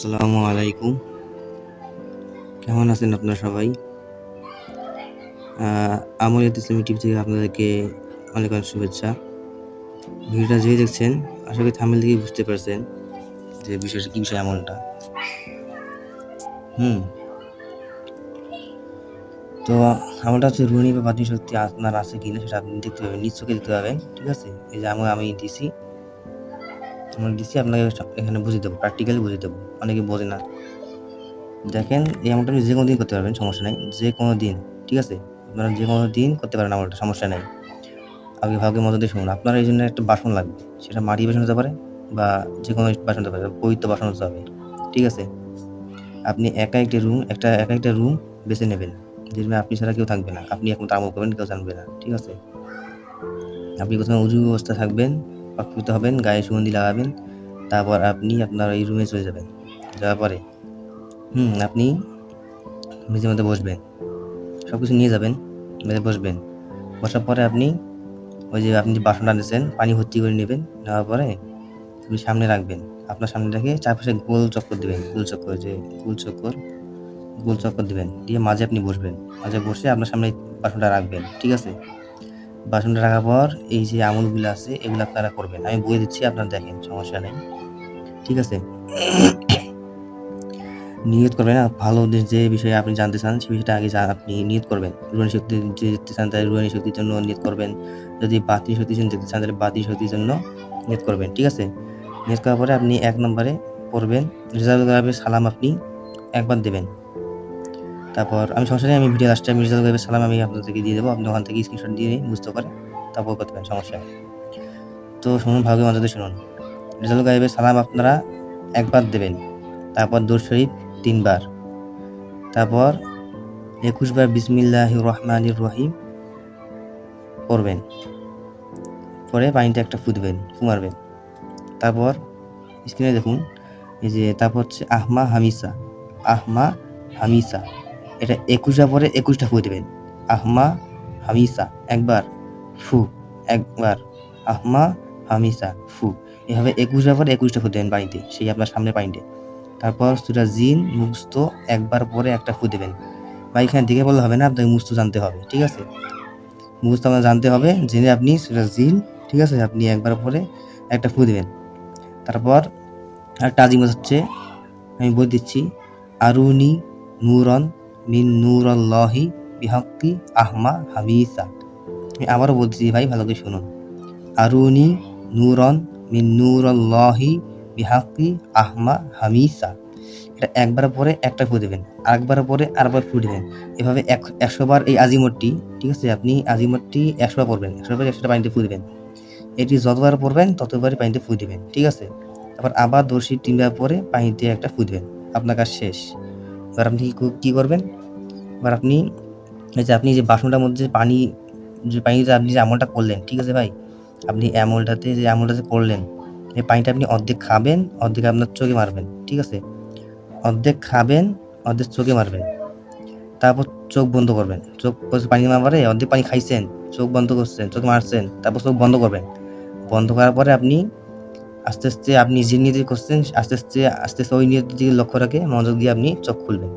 আসসালামু আলাইকুম। কেমন আছেন আপনারা সবাই? আমরিয়াত ইসলামী টিভি থেকে আপনাদেরকে অনেক অনেক শুভেচ্ছা। ভিডিওটা যে দেখছেন, আশা করি থামেল থেকেই বুঝতে পারছেন যে বিষয়টা কী বিষয় এমনটা হুম। তো আমলটা হচ্ছে রুহানি বা বাতিল শক্তি আপনার আছে কিনা সেটা আপনি দেখতে পাবেন, নিজ দেখতে পাবেন, ঠিক আছে? এই যে আমি দিছি। আমরা দিচ্ছি আপনাকে এখানে বুঝিয়ে দেবো প্র্যাকটিক্যালি বুঝিয়ে দেবো, অনেকে বোঝে না। দেখেন, এই আমলটা আপনি যে কোনো দিন করতে পারবেন, সমস্যা নাই যে কোনো দিন, ঠিক আছে? আপনারা যে কোনো দিন করতে পারেন আমলটা সমস্যা নাই। আগে ভাগে মজা দিয়ে শুনুন, আপনার এই জন্য একটা বাসন লাগবে, সেটা মাটি বাসন হতে পারে বা যে কোনো বাসন হতে পারে, পবিত্র বাসন হতে হবে, ঠিক আছে? আপনি একা একটি রুম একটা, একা একটা রুম বেছে নেবেন যে রুমে আপনি ছাড়া কেউ থাকবে না, আপনি একমাত্র আমল করবেন, কেউ জানবে না, ঠিক আছে? আপনি প্রথমে উজু অবস্থা থাকবেন পাকৃত হবেন, গায়ে সুগন্ধি লাগাবেন, তারপর আপনি আপনার এই রুমে চলে যাবেন। যাওয়ার পরে, হুম, আপনি মেঝের মধ্যে বসবেন। সব কিছু নিয়ে যাবেন মেঝে বসবেন। বসার পরে আপনি ওই যে আপনি যে বাসনটা নিয়েছেন পানি ভর্তি করে নেবেন, নেওয়ার পরে আপনি সামনে রাখবেন। আপনার সামনে রেখে চারপাশে গোল চক্কর দেবেন, গোল চক্কর যে গোল চক্কর গোল চক্কর দেবেন। দিয়ে মাঝে আপনি বসবেন। মাঝে বসে আপনার সামনে বাসনটা রাখবেন, ঠিক আছে? বাসনটা রাখার পর এই যে আমলগুলো আছে, এগুলো আপনারা করবেন। আমি বলে দিচ্ছি, আপনারা দেখেন, সমস্যা নেই। ঠিক আছে? নিয়ত করবেন আর ভালো যে- বিষয়ে আপনি জানতে চান সেই বিষয়টা আগে আপনি নিয়ত করবেন। রুহানি শক্তি যেতে চান তাহলে রুহানি শক্তির জন্য নিয়ত করবেন। যদি বাতিল শক্তির জন্য যেতে চান, তাহলে বাতিল শক্তির জন্য নিয়ত করবেন। ঠিক আছে? নিয়ত করার পরে আপনি এক নম্বরে পড়বেন। রেজাল্ট সালাম আপনি একবার দেবেন। তারপর আমি সমস্যা নেই, আমি ভিডিও লাস্টে আমি রেজাল্ট সালাম আমি আপনাদেরকে দিয়ে দেবো। আপনি ওখান থেকে স্ক্রিনশট দিয়ে বুঝতে পারে তারপর করতে পারেন সমস্যা তো শুনুন ভালো মজাতে শুনুন। রেজাল্ট গায়েবের সালাম আপনারা একবার দেবেন, তারপর দূর শরীফ তিনবার। তারপর একুশ বার বিসমিল্লাহ রহমানির রহিম পড়বেন, পরে পানিটা একটা ফু দেবেন, ফু মারবেন। তারপর স্ক্রিনে দেখুন, এই যে তারপর হচ্ছে আহমা হামিসা আহমা হামিসা। এটা একুশটা পরে একুশটা ফু দেবেন। আহমা হামিসা, একবার, ফু, একবার। আহমা হামিসা, ফু। এভাবে একুশটা পরে একুশটা ফু দেবেন পানিতে, সেই আপনার সামনে পানিতে। তারপর সুরা জিন মুস্ত একবার পরে একটা ফু দেবেন। বা এখানে দেখে বললে হবে না, আপনাকে মুস্ত জানতে হবে, ঠিক আছে? মুস্ত আপনার জানতে হবে, জেনে আপনি সুরা জিন, ঠিক আছে? আপনি একবার পরে একটা ফু দেবেন। তারপর একটা আজিমত হচ্ছে আমি বলে দিচ্ছি, আরুনি নূরন মিন নূরল্লাহি বিহক্তি আহমা হামিসা আমি আবারও বলতেছি ভাই, ভালো করে শুনুন। আরুনি নূরন মিন নূরল্লাহি বিহাক্কি আহমা হামিসা। এটা একবার পরে একটা ফু দেবেন, আরেকবার পরে আরেকবার ফু দেবেন। এভাবে এক একশো বার এই আজিমতটি, ঠিক আছে, আপনি আজিমতটি একশো বার পড়বেন একশো বার একশোটা পানিতে ফু দেবেন। এটি যতবার পড়বেন, ততবারই পানিতে ফু দেবেন, ঠিক আছে? তারপর আবার দর্শি তিনবার পরে পানিতে একটা ফু দেবেন। আপনার কাজ শেষ। এবার আপনি কি কর- কি করবেন? এবার আপনি, এই যে আপনি যে বাসনটার মধ্যে পানি, যে পানিতে আপনি যে আমলটা করলেন, ঠিক আছে ভাই? আপনি আমলটাতে যে আমলটা যে করলেন, এই পানিটা আপনি অর্ধেক খাবেন, অর্ধেক আপনার চোখে মারবেন, ঠিক আছে? অর্ধেক খাবেন, অর্ধেক চোখে মারবেন। তারপর চোখ বন্ধ করবেন। চোখ পানি মারবারে অর্ধেক পানি খাইছেন, চোখ বন্ধ করছেন, চোখ মারছেন, তারপর চোখ বন্ধ করবেন। বন্ধ করার পরে আপনি আস্তে আস্তে আপনি যে নিয়তি করছেন, আস্তে আস্তে আস্তে আস্তে ওই নিয়তির দিকে লক্ষ্য রাখে মনোযোগ দিয়ে আপনি চোখ খুলবেন।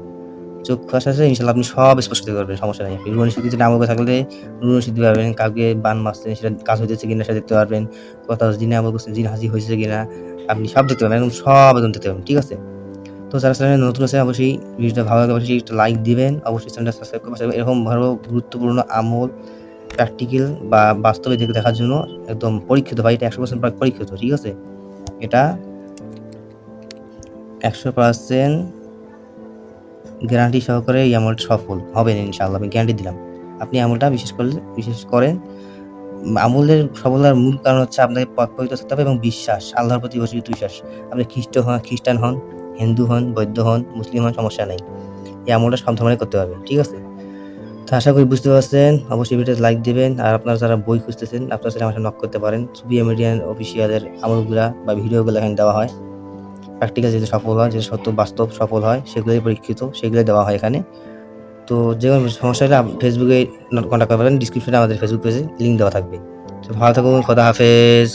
চোখ খোলা শেষে ইনশাল্লাহ আপনি সব স্পষ্ট পারবেন, সমস্যা নেই। আপনি রুহানি যেটা আমল করে থাকলে রুহানি শক্তি পারবেন, কাউকে বান মারছেন, সেটা কাজ হইতেছে কিনা সেটা দেখতে পারবেন, কথা হচ্ছে জিনে আমল করছেন, জিন হাজি হয়েছে কিনা, আপনি সব দেখতে পাবেন একদম সব একদম দেখতে পাবেন ঠিক আছে? তো যারা চ্যানেলে নতুন আছে অবশ্যই ভিডিওটা ভালো লাগে অবশ্যই একটা লাইক দিবেন, অবশ্যই চ্যানেলটা সাবস্ক্রাইব করবেন এরকম ভালো গুরুত্বপূর্ণ আমল প্র্যাকটিক্যাল বা বাস্তবে দেখে, দেখার জন্য একদম পরীক্ষিত ভাই এটা একশো পার্সেন্ট পরীক্ষিত, ঠিক আছে? এটা একশো পার্সেন্ট গ্যারান্টি সহকারে এই আমলটা সফল হবেন ইনশাআল্লাহ, আমি গ্যারান্টি দিলাম। আপনি আমলটা বিশেষ করলে, বিশেষ করেন, আমলের সফলতার মূল কারণ হচ্ছে আপনাকে পবিত্র থাকতে হবে এবং বিশ্বাস, আল্লাহর প্রতি অসীমিত বিশ্বাস। আপনি খ্রিস্ট হন, খ্রিস্টান হন, হিন্দু হন, বৌদ্ধ হন, মুসলিম হন, সমস্যা নেই। এই আমলটা সব ধরনের করতে হবে ঠিক আছে? তো আশা করি বুঝতে পারছেন। অবশ্যই ভিডিওতে লাইক দেবেন আর আপনারা যারা বই খুঁজতেছেন, আপনারা সেটা আমার নক করতে পারেন। সুবিয়া মিডিয়ান অফিসিয়ালের আমলগুলা বা ভিডিওগুলো এখানে দেওয়া হয়। প্র্যাকটিক্যাল যেটা সফল হয় যেটা সত্য, বাস্তব সফল হয়, সেগুলোই পরীক্ষিত, সেগুলোই দেওয়া হয় এখানে। তো যে কোনো সমস্যা হলে ফেসবুকে কন্ট্যাক্ট করতে পারেন ডিসক্রিপশনে আমাদের ফেসবুক পেজে লিঙ্ক দেওয়া থাকবে। তো ভালো থাকুন, খোদা হাফেজ।